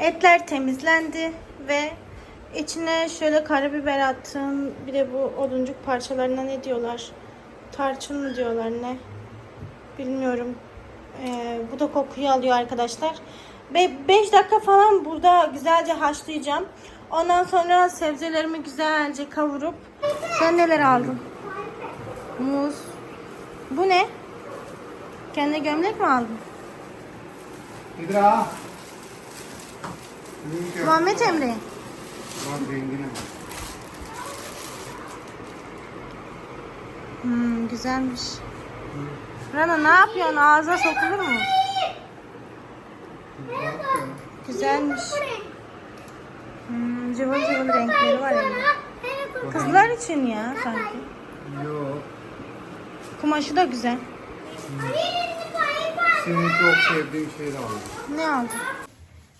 Etler temizlendi ve içine şöyle karabiber attım. Bir de bu oduncuk parçalarına ne diyorlar? Tarçın mı diyorlar ne? Bilmiyorum. Ee, bu da kokuyu alıyor arkadaşlar. 5 dakika falan burada güzelce haşlayacağım. Ondan sonra sebzelerimi güzelce kavurup sen neler aldın? Muz. Bu ne? Kendine gömlek mi aldın? İdra. Muhammed Emre. Lan rengine bak. Hmm, güzelmiş. Rana ne yapıyorsun? Ağza sokulur mu? Güzelmiş. Hmm, cıvıl cıvıl renkleri var yani. Kızlar için ya sanki. Yok. Kumaşı da güzel. Senin çok sevdiğin şeyi aldım. Ne aldın?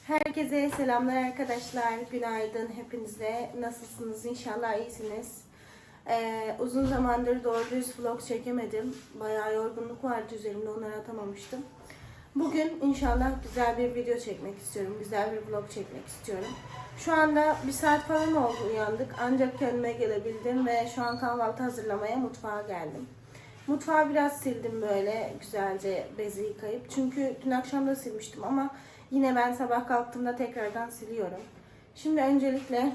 Herkese selamlar arkadaşlar. Günaydın hepinize. Nasılsınız? İnşallah iyisiniz. Ee, uzun zamandır doğru düz vlog çekemedim. Bayağı yorgunluk vardı üzerimde. Onları atamamıştım. Bugün inşallah güzel bir video çekmek istiyorum. Güzel bir vlog çekmek istiyorum. Şu anda bir saat falan oldu uyandık. Ancak kendime gelebildim ve şu an kahvaltı hazırlamaya mutfağa geldim. Mutfağı biraz sildim böyle güzelce bezi yıkayıp. Çünkü dün akşam da silmiştim ama yine ben sabah kalktığımda tekrardan siliyorum. Şimdi öncelikle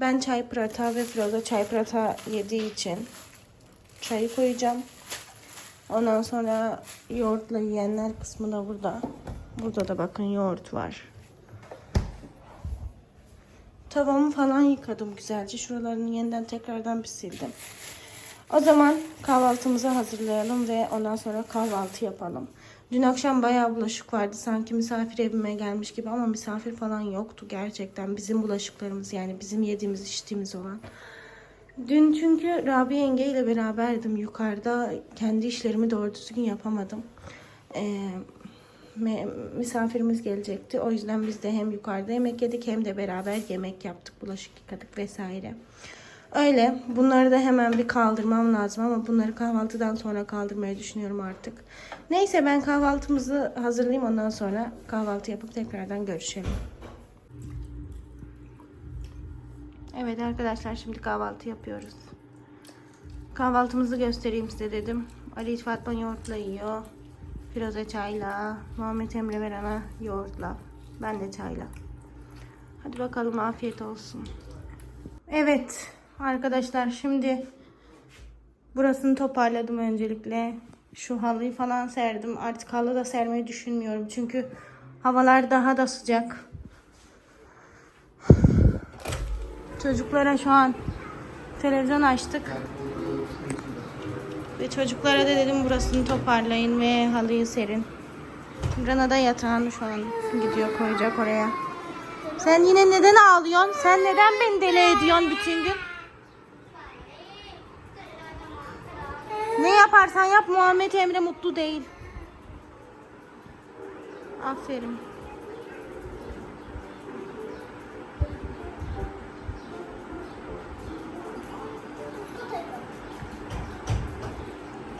ben çay prata ve Firoza çay prata yediği için çayı koyacağım. Ondan sonra yoğurtla yiyenler kısmı da burada. Burada da bakın yoğurt var. Tavamı falan yıkadım güzelce. Şuralarını yeniden tekrardan bir sildim. O zaman kahvaltımızı hazırlayalım ve ondan sonra kahvaltı yapalım. Dün akşam bayağı bulaşık vardı. Sanki misafir evime gelmiş gibi ama misafir falan yoktu gerçekten. Bizim bulaşıklarımız yani bizim yediğimiz içtiğimiz olan. Dün çünkü Rabia yenge ile beraberdim yukarıda. Kendi işlerimi doğru düzgün yapamadım. Ee, misafirimiz gelecekti. O yüzden biz de hem yukarıda yemek yedik hem de beraber yemek yaptık. Bulaşık yıkadık vesaire. Öyle. Bunları da hemen bir kaldırmam lazım ama bunları kahvaltıdan sonra kaldırmayı düşünüyorum artık. Neyse ben kahvaltımızı hazırlayayım ondan sonra kahvaltı yapıp tekrardan görüşelim. Evet arkadaşlar şimdi kahvaltı yapıyoruz. Kahvaltımızı göstereyim size dedim. Ali Fatma yoğurtla yiyor. Firoze çayla. Muhammed Emre ve Rana yoğurtla. Ben de çayla. Hadi bakalım afiyet olsun. Evet arkadaşlar şimdi burasını toparladım öncelikle. Şu halıyı falan serdim. Artık halı da sermeyi düşünmüyorum. Çünkü havalar daha da sıcak. Çocuklara şu an televizyon açtık. Ve çocuklara da dedim burasını toparlayın ve halıyı serin. Rana da yatağını şu an gidiyor koyacak oraya. Sen yine neden ağlıyorsun? Sen neden beni deli ediyorsun bütün gün? Ne yaparsan yap Muhammed Emre mutlu değil. Aferin.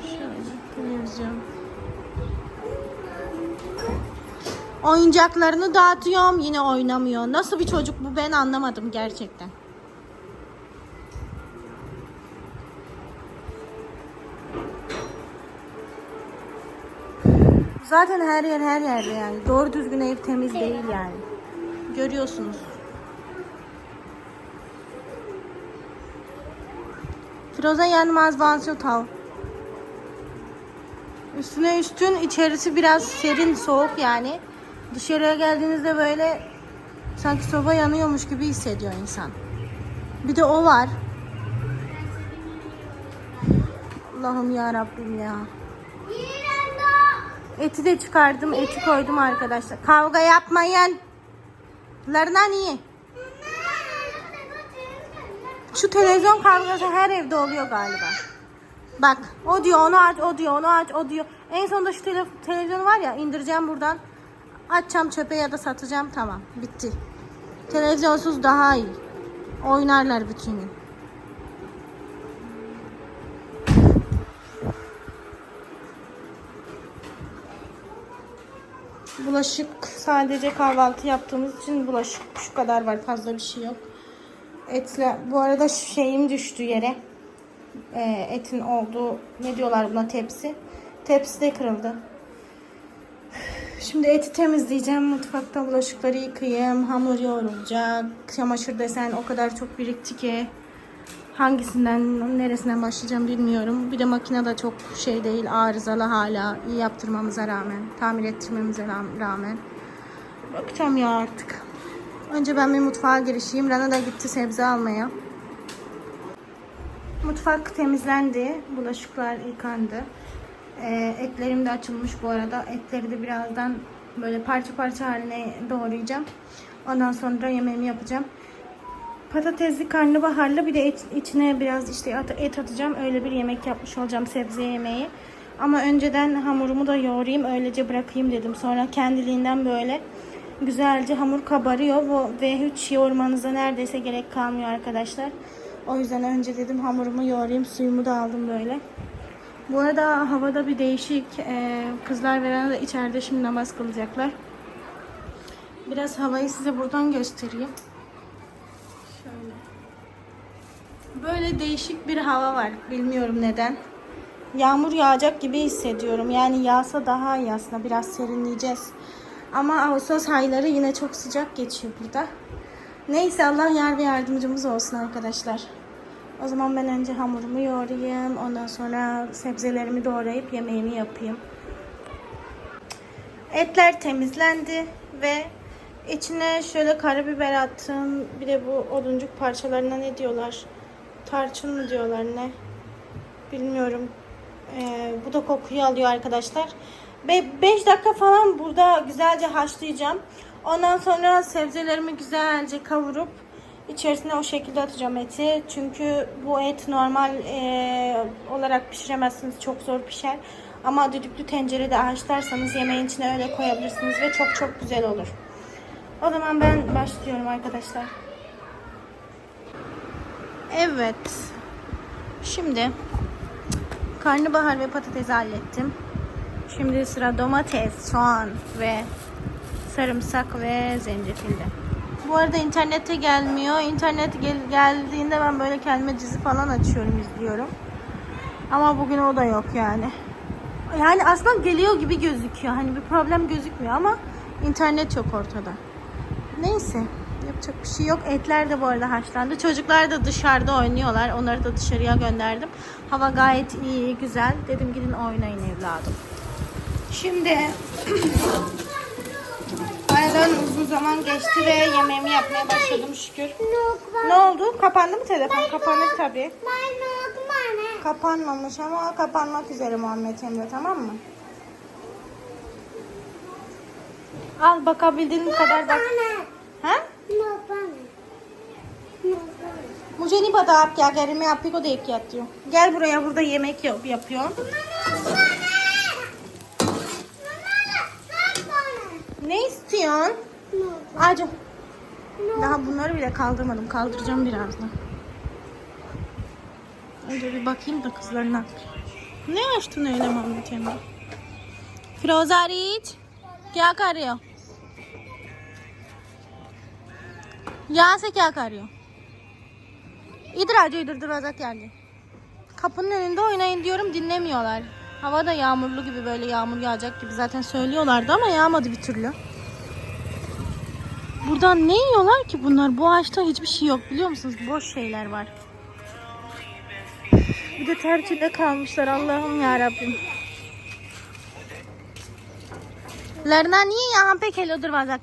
Şöyle televizyon. Oyuncaklarını dağıtıyorum yine oynamıyor. Nasıl bir çocuk bu ben anlamadım gerçekten. Zaten her yer her yerde yani. Doğru düzgün ev temiz değil yani. Görüyorsunuz. Firoze Yanmaz Vansiyo Tav. Üstüne üstün içerisi biraz serin soğuk yani. Dışarıya geldiğinizde böyle sanki soba yanıyormuş gibi hissediyor insan. Bir de o var. Allah'ım ya Rabbim ya. Eti de çıkardım. Eti koydum arkadaşlar. Kavga yapmayın. Larına niye? Şu televizyon kavgası her evde oluyor galiba. Bak o diyor onu aç, o diyor onu aç, o diyor. En sonunda şu tele, televizyonu var ya indireceğim buradan. Açacağım çöpe ya da satacağım tamam bitti. Televizyonsuz daha iyi. Oynarlar bütün gün. Bulaşık sadece kahvaltı yaptığımız için bulaşık şu kadar var. Fazla bir şey yok. Etle bu arada şeyim düştü yere. Ee, etin olduğu ne diyorlar buna tepsi. Tepsi de kırıldı. Şimdi eti temizleyeceğim. Mutfakta bulaşıkları yıkayayım. Hamur yoğrulacak. Çamaşır desen o kadar çok birikti ki. Hangisinden, neresinden başlayacağım bilmiyorum. Bir de makine de çok şey değil, arızalı hala. iyi yaptırmamıza rağmen, tamir ettirmemize ra- rağmen. Bakacağım ya artık. Önce ben bir mutfağa girişeyim. Rana da gitti sebze almaya. Mutfak temizlendi. Bulaşıklar yıkandı. Ee, etlerim de açılmış bu arada. Etleri de birazdan böyle parça parça haline doğrayacağım. Ondan sonra yemeğimi yapacağım. Patatesli karnabaharlı bir de et, içine biraz işte at- et atacağım. Öyle bir yemek yapmış olacağım sebze yemeği. Ama önceden hamurumu da yoğurayım öylece bırakayım dedim. Sonra kendiliğinden böyle güzelce hamur kabarıyor. Bu ve hiç yoğurmanıza neredeyse gerek kalmıyor arkadaşlar. O yüzden önce dedim hamurumu yoğurayım. Suyumu da aldım böyle. Bu arada havada bir değişik. Ee, kızlar veren de içeride şimdi namaz kılacaklar. Biraz havayı size buradan göstereyim. Şöyle. Böyle değişik bir hava var. Bilmiyorum neden. Yağmur yağacak gibi hissediyorum. Yani yağsa daha iyi aslında. Biraz serinleyeceğiz. Ama Ağustos ayları yine çok sıcak geçiyor burada. Neyse Allah yar ve yardımcımız olsun arkadaşlar. O zaman ben önce hamurumu yoğurayım. Ondan sonra sebzelerimi doğrayıp yemeğimi yapayım. Etler temizlendi ve içine şöyle karabiber attım. Bir de bu oduncuk parçalarına ne diyorlar? Tarçın mı diyorlar ne? Bilmiyorum. Ee, bu da kokuyu alıyor arkadaşlar. 5 dakika falan burada güzelce haşlayacağım. Ondan sonra sebzelerimi güzelce kavurup içerisine o şekilde atacağım eti. Çünkü bu et normal e, olarak pişiremezsiniz. Çok zor pişer. Ama düdüklü tencerede haşlarsanız yemeğin içine öyle koyabilirsiniz ve çok çok güzel olur. O zaman ben başlıyorum arkadaşlar. Evet. Şimdi karnabahar ve patatesi hallettim. Şimdi sıra domates, soğan ve sarımsak ve zencefilde. Bu arada internete gelmiyor. İnternet gel geldiğinde ben böyle kendime dizi falan açıyorum, izliyorum. Ama bugün o da yok yani. Yani aslında geliyor gibi gözüküyor. Hani bir problem gözükmüyor ama internet yok ortada. Neyse. Yapacak bir şey yok. Etler de bu arada haşlandı. Çocuklar da dışarıda oynuyorlar. Onları da dışarıya gönderdim. Hava gayet iyi, güzel. Dedim gidin oynayın evladım. Şimdi aradan uzun zaman geçti ve yemeğimi yapmaya başladım şükür. Ne oldu? Kapandı mı telefon? Kapanır tabii. Kapanmamış ama kapanmak üzere Muhammed Emre tamam mı? Al bakabildiğin kadar bak. Ha? मुझे नहीं पता आप क्या कह रहे हैं मैं आप ही को देख के आती हूँ gel buraya burada yemek yap yapıyorum ne istiyorsun Acı. daha bunları bile kaldırmadım kaldıracağım birazdan önce bir bakayım da kızlar ne yapıyor ne açtın öyle Muhammed Emre Firoza Riç क्या यहाँ से क्या कर रहे हो İdir acı idir duraza geldi. Kapının önünde oynayın diyorum dinlemiyorlar. Hava da yağmurlu gibi böyle yağmur yağacak gibi zaten söylüyorlardı ama yağmadı bir türlü. Buradan ne yiyorlar ki bunlar? Bu ağaçta hiçbir şey yok biliyor musunuz? Boş şeyler var. Bir de ter içinde kalmışlar Allah'ım ya Rabbim. लड़ना नहीं है यहाँ पे खेलो दरवाजा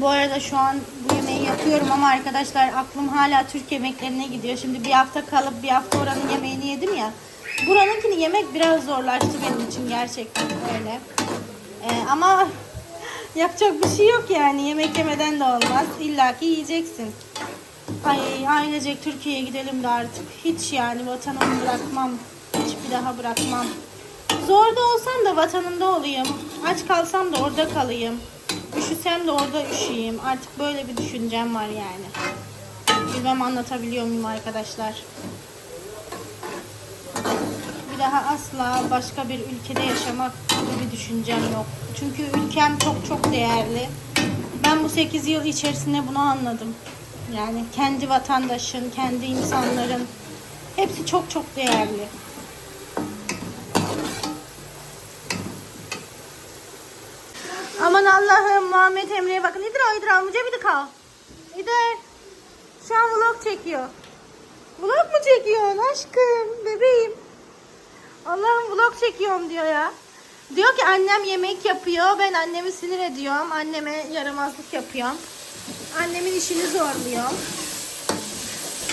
Bu arada şu an bu yemeği yapıyorum ama arkadaşlar aklım hala Türk yemeklerine gidiyor. Şimdi bir hafta kalıp bir hafta oranın yemeğini yedim ya. Buranınkini yemek biraz zorlaştı benim için gerçekten öyle. Ee, ama yapacak bir şey yok yani. Yemek yemeden de olmaz. İlla ki yiyeceksin. Ay ailecek Türkiye'ye gidelim de artık. Hiç yani vatanımı bırakmam. Hiçbir daha bırakmam. Zor da olsam da vatanımda olayım. Aç kalsam da orada kalayım. Üşüsem de orada üşüyeyim. Artık böyle bir düşüncem var yani. Bilmem anlatabiliyor muyum arkadaşlar. Bir daha asla başka bir ülkede yaşamak gibi bir düşüncem yok. Çünkü ülkem çok çok değerli. Ben bu 8 yıl içerisinde bunu anladım. Yani kendi vatandaşın, kendi insanların hepsi çok çok değerli. Aman Allah'ım Muhammed Emre'ye bakın. İdra İdra muca bir dakika. İder. Şu an vlog çekiyor. Vlog mu çekiyorsun aşkım bebeğim? Allah'ım vlog çekiyorum diyor ya. Diyor ki annem yemek yapıyor. Ben annemi sinir ediyorum. Anneme yaramazlık yapıyorum. Annemin işini zorluyorum.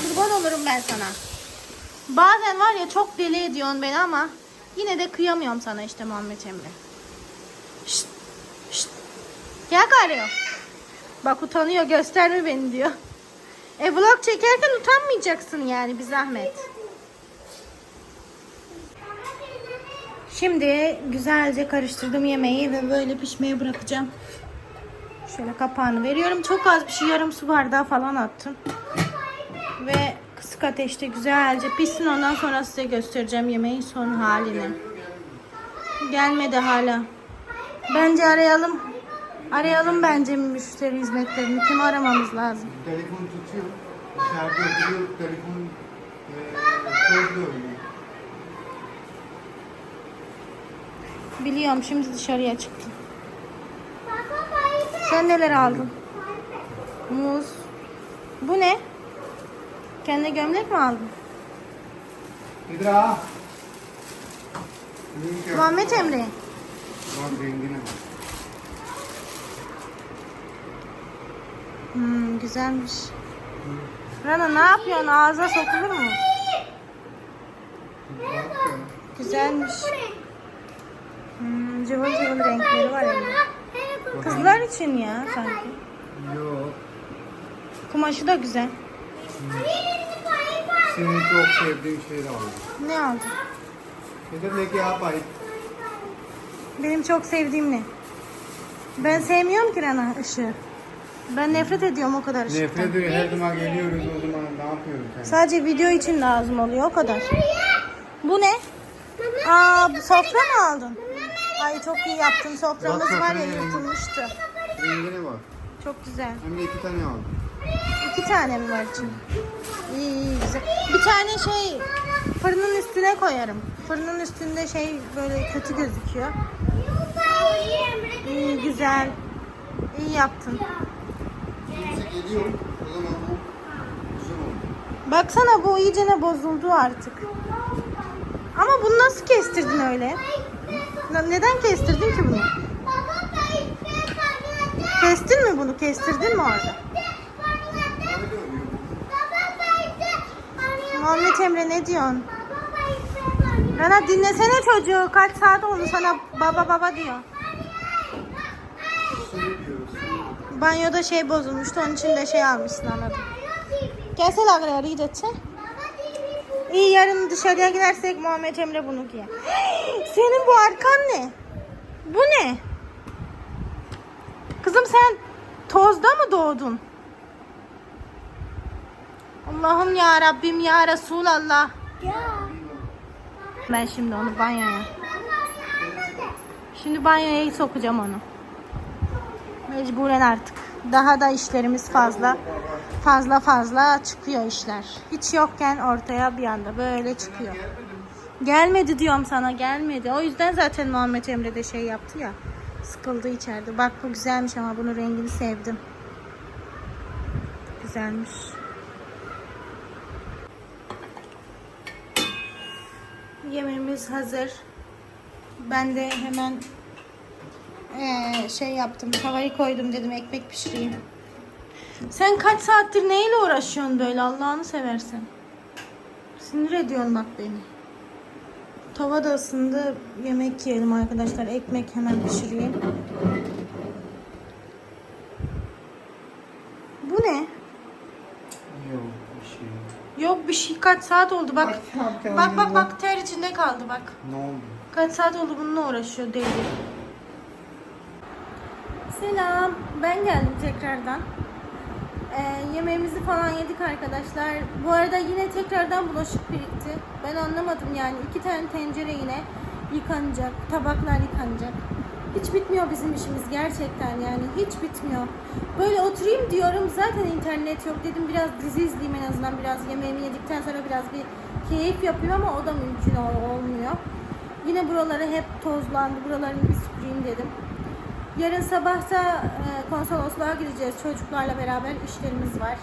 Kurban olurum ben sana. Bazen var ya çok deli ediyorsun beni ama yine de kıyamıyorum sana işte Muhammed Emre. Şşt. Gel gari. Bak utanıyor gösterme beni diyor. E vlog çekerken utanmayacaksın yani bir zahmet. Şimdi güzelce karıştırdım yemeği ve böyle pişmeye bırakacağım. Şöyle kapağını veriyorum. Çok az bir şey yarım su bardağı falan attım. Ve kısık ateşte güzelce pişsin ondan sonra size göstereceğim yemeğin son halini. Gelmedi hala. Bence arayalım. Arayalım bence müşteri hizmetlerini. Kim aramamız lazım? Telefon tutuyor. İçeride oturuyor. Telefon eee sözlü oynuyor. Biliyorum şimdi dışarıya çıktım. Sen neler aldın? Muz. Bu ne? Kendine gömlek mi aldın? İdra. Muhammed Emre. Bak rengine bak. Hmm, güzelmiş. Rana ne yapıyorsun? Ağzına sokulur mu? Güzelmiş. Hmm, cıvıl cıvıl renkleri var ya. Kızlar için ya sanki. Yok. Kumaşı da güzel. Senin çok sevdiğin şeyi aldım. Ne aldın? Ne demek ya pay? Benim çok sevdiğim ne? Ben sevmiyorum ki Rana ışığı. Ben nefret ediyorum o kadar ışıktan. Nefret ediyor. Her zaman geliyoruz o zaman ne yapıyoruz sen? Sadece video için lazım oluyor o kadar. Bu ne? Aa bu sofra mı aldın? Ay çok iyi yaptın. Soframız Bak, var ya sofraya yırtılmıştı. Rengine bak. Çok güzel. Hem de iki tane aldım. İki tane mi var içinde? İyi, iyi güzel. Bir tane şey fırının üstüne koyarım. Fırının üstünde şey böyle kötü gözüküyor. İyi güzel. İyi yaptın. Kimse geliyor. O zaman bu güzel oldu. Baksana bu iyicene bozuldu artık. Ama bunu nasıl kestirdin öyle? Ne- Neden kestirdin ki bunu? Kestin mi bunu? Kestirdin mi orada? Muhammed Emre ne diyorsun? Rana dinlesene çocuğu. Kaç saat oldu sana baba baba diyor. Banyoda şey bozulmuştu. Onun için de şey almışsın anladım. Gelsene agraya gideceksin. İyi yarın dışarıya gidersek Muhammed Emre bunu giyer. Senin bu arkan ne? Bu ne? Kızım sen tozda mı doğdun? Allah'ım ya Rabbim ya Resulallah. Ben şimdi onu banyoya. Şimdi banyoya sokacağım onu. Mecburen artık. Daha da işlerimiz fazla. Fazla fazla çıkıyor işler. Hiç yokken ortaya bir anda böyle çıkıyor. Gelmedi diyorum sana gelmedi. O yüzden zaten Muhammed Emre de şey yaptı ya. Sıkıldı içeride. Bak bu güzelmiş ama bunun rengini sevdim. Güzelmiş. Yemeğimiz hazır. Ben de hemen ee, şey yaptım. Tavayı koydum dedim ekmek pişireyim. Sen kaç saattir neyle uğraşıyorsun böyle Allah'ını seversen. Sinir ediyorsun bak beni. Tava da ısındı. Yemek yiyelim arkadaşlar. Ekmek hemen pişireyim. Bu ne? Yok bir şey. Yok bir şey kaç saat oldu bak. Bak, bak, Bak bak bak. bak ter içinde kaldı bak. Ne oldu? Kaç saat oldu bununla uğraşıyor deli. Selam. Ben geldim tekrardan. Ee, yemeğimizi falan yedik arkadaşlar. Bu arada yine tekrardan bulaşık birikti. Ben anlamadım yani. iki tane tencere yine yıkanacak. Tabaklar yıkanacak. Hiç bitmiyor bizim işimiz gerçekten yani. Hiç bitmiyor. Böyle oturayım diyorum. Zaten internet yok dedim. Biraz dizi izleyeyim en azından. Biraz yemeğimi yedikten sonra biraz bir keyif yapayım ama o da mümkün ol- olmuyor. Yine buraları hep tozlandı. Buralarını bir süpüreyim dedim. Yarın sabah da e, konsolosluğa gideceğiz. Çocuklarla beraber işlerimiz var.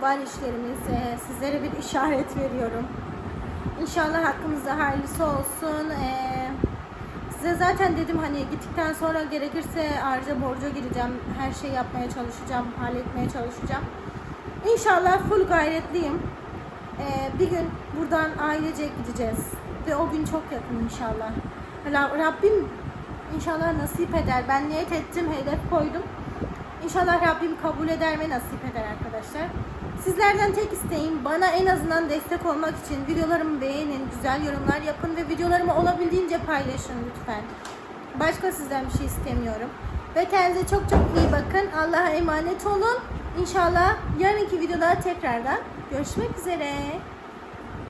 Var işlerimiz. E, sizlere bir işaret veriyorum. İnşallah hakkımızda hayırlısı olsun. E, size zaten dedim hani gittikten sonra gerekirse harca borca gireceğim. Her şeyi yapmaya çalışacağım. Halletmeye çalışacağım. İnşallah full gayretliyim. Bir gün buradan ailecek gideceğiz. Ve o gün çok yakın inşallah. Ra- Rabbim İnşallah nasip eder. Ben niyet ettim, hedef koydum. İnşallah Rabbim kabul eder ve nasip eder arkadaşlar. Sizlerden tek isteğim bana en azından destek olmak için videolarımı beğenin, güzel yorumlar yapın ve videolarımı olabildiğince paylaşın lütfen. Başka sizden bir şey istemiyorum. Ve kendinize çok çok iyi bakın. Allah'a emanet olun. İnşallah yarınki videoda tekrardan görüşmek üzere.